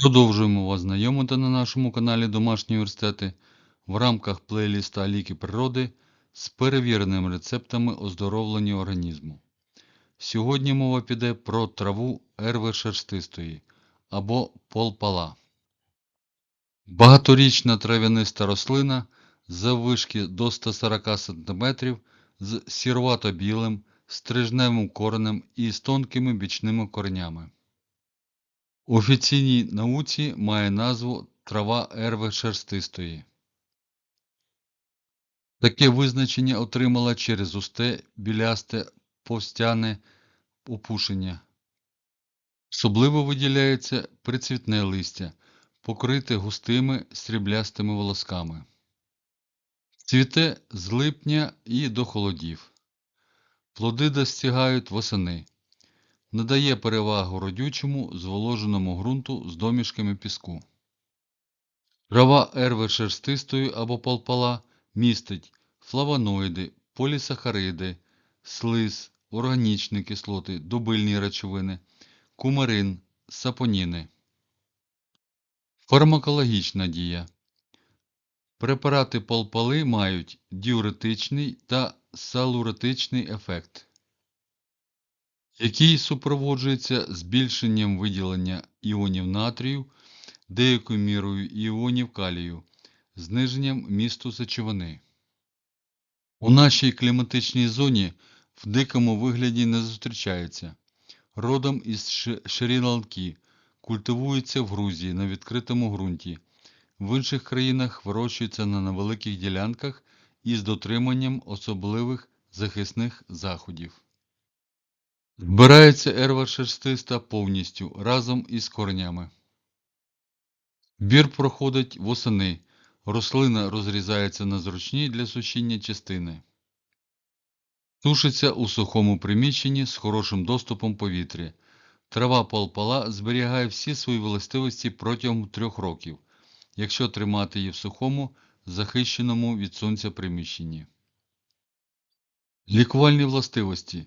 Продовжуємо вас знайомити на нашому каналі Домашні університети в рамках плейліста Ліки природи з перевіреними рецептами оздоровлення організму. Сьогодні мова піде про траву ерви шерстистої або полпала. Багаторічна трав'яниста рослина заввишки до 140 см з сірувато-білим стрижневим коренем і з тонкими бічними коренями. У офіційній науці має назву трава ерви шерстистої. Таке визначення отримала через густе білясте повстяне опушення. Особливо виділяється прицвітне листя, покрите густими сріблястими волосками. Цвіте з липня і до холодів. Плоди достигають восени. Надає перевагу родючому зволоженому ґрунту з домішками піску. Трава ерви шерстистої або полпала містить флавоноїди, полісахариди, слиз, органічні кислоти, дубильні речовини, кумарин, сапоніни. Фармакологічна дія. Препарати полпали мають діуретичний та салуретичний ефект який супроводжується збільшенням виділення іонів натрію, деякою мірою іонів калію, зниженням місту сечовини. У нашій кліматичній зоні в дикому вигляді не зустрічається. Родом із Шрі-Ланки, культивується в Грузії на відкритому ґрунті. В інших країнах вирощується на невеликих ділянках із дотриманням особливих захисних заходів. Збирається ерва шерстиста повністю разом із коренями. Бір проходить восени. Рослина розрізається на зручні для сушіння частини. Сушиться у сухому приміщенні з хорошим доступом повітря. Трава полпала зберігає всі свої властивості протягом трьох років, якщо тримати її в сухому, захищеному від сонця приміщенні. Лікувальні властивості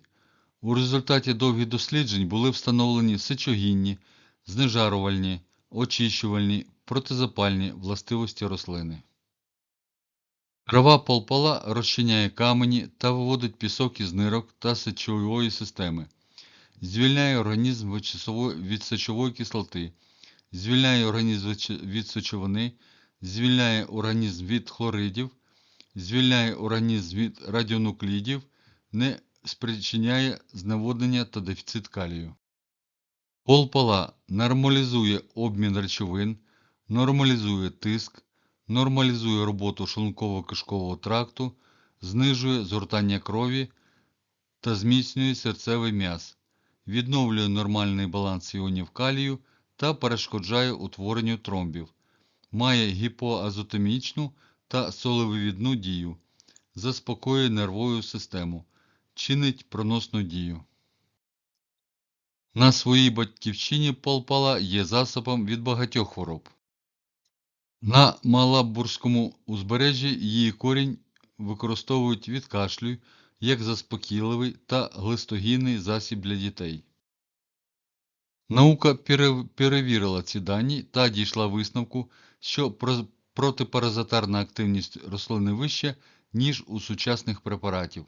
у результаті довгих досліджень були встановлені сечогінні, знежарувальні, очищувальні, протизапальні властивості рослини. Трава полпала розчиняє камені та виводить пісок із нирок та сечової системи, звільняє організм від сечової кислоти, звільняє організм від сечовини, звільняє організм від хлоридів, звільняє організм від радіонуклідів, не спричиняє зневоднення та дефіцит калію. Полпала нормалізує обмін речовин, нормалізує тиск, нормалізує роботу шлунково-кишкового тракту, знижує згортання крові та зміцнює серцевий м'яз, відновлює нормальний баланс іонів калію та перешкоджає утворенню тромбів, має гіпоазотомічну та солевивідну дію, заспокоює нервову систему чинить проносну дію. На своїй батьківщині полпала є засобом від багатьох хвороб. На Малабурському узбережжі її корінь використовують від кашлю як заспокійливий та глистогінний засіб для дітей. Наука перевірила ці дані та дійшла висновку, що протипаразитарна активність рослини вища, ніж у сучасних препаратів.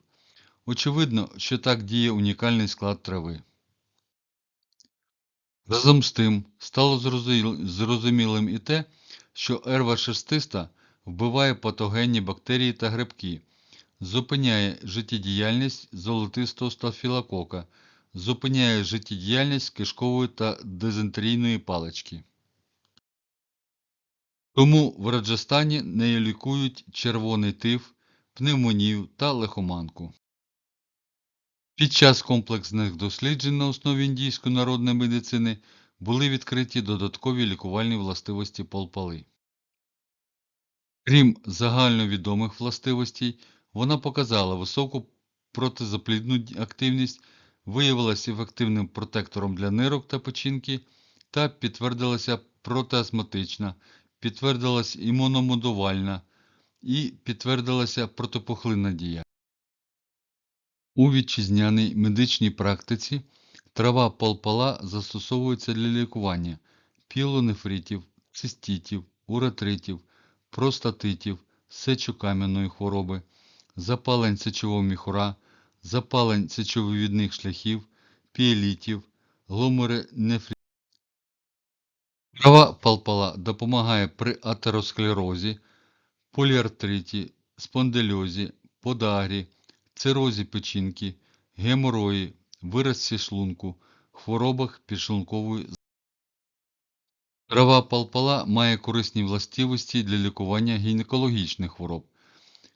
Очевидно, що так діє унікальний склад трави. Разом з тим, стало зрозумілим і те, що ерва шестиста вбиває патогенні бактерії та грибки, зупиняє життєдіяльність золотистого стафілокока, зупиняє життєдіяльність кишкової та дизентерійної палички. Тому в Раджастані нею лікують червоний тиф, пневмонію та лихоманку. Під час комплексних досліджень на основі індійської народної медицини були відкриті додаткові лікувальні властивості полпали. Крім загальновідомих властивостей, вона показала високу протизаплідну активність, виявилася ефективним протектором для нирок та печінки та підтвердилася протиастматична, підтвердилася імуномодувальна і підтвердилася протипухлинна дія. У вітчизняній медичній практиці трава полпала застосовується для лікування пілонефритів, циститів, уретритів, простатитів, сечокам'яної хвороби, запалень сечового міхура, запалень сечовивідних шляхів, піелітів, гломеренефритів. Трава палпала допомагає при атеросклерозі, поліартриті, спондильозі, подагрі, цирозі печінки, геморої, виразці шлунку, хворобах підшлункової Трава палпала має корисні властивості для лікування гінекологічних хвороб.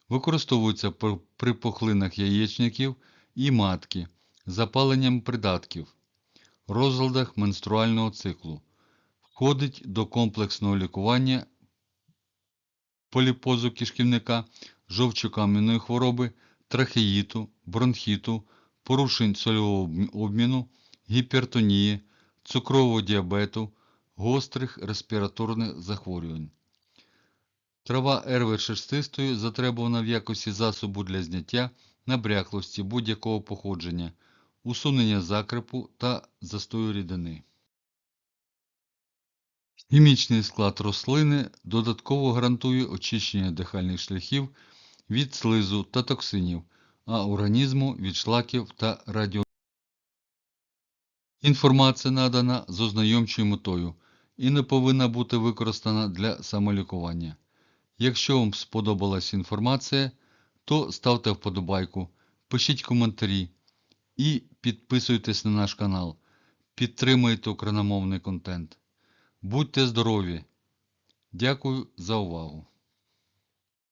Використовується при пухлинах яєчників і матки, запаленням придатків, розладах менструального циклу. Входить до комплексного лікування поліпозу кишківника, жовчокам'яної хвороби, трахеїту, бронхіту, порушень сольового обміну, гіпертонії, цукрового діабету, гострих респіраторних захворювань. Трава ерви шерстистої затребувана в якості засобу для зняття набряклості будь-якого походження, усунення закрепу та застою рідини. Хімічний склад рослини додатково гарантує очищення дихальних шляхів від слизу та токсинів, а організму від шлаків та радіо. Інформація надана з ознайомчою метою і не повинна бути використана для самолікування. Якщо вам сподобалась інформація, то ставте вподобайку, пишіть коментарі і підписуйтесь на наш канал. Підтримуйте україномовний контент. Будьте здорові! Дякую за увагу!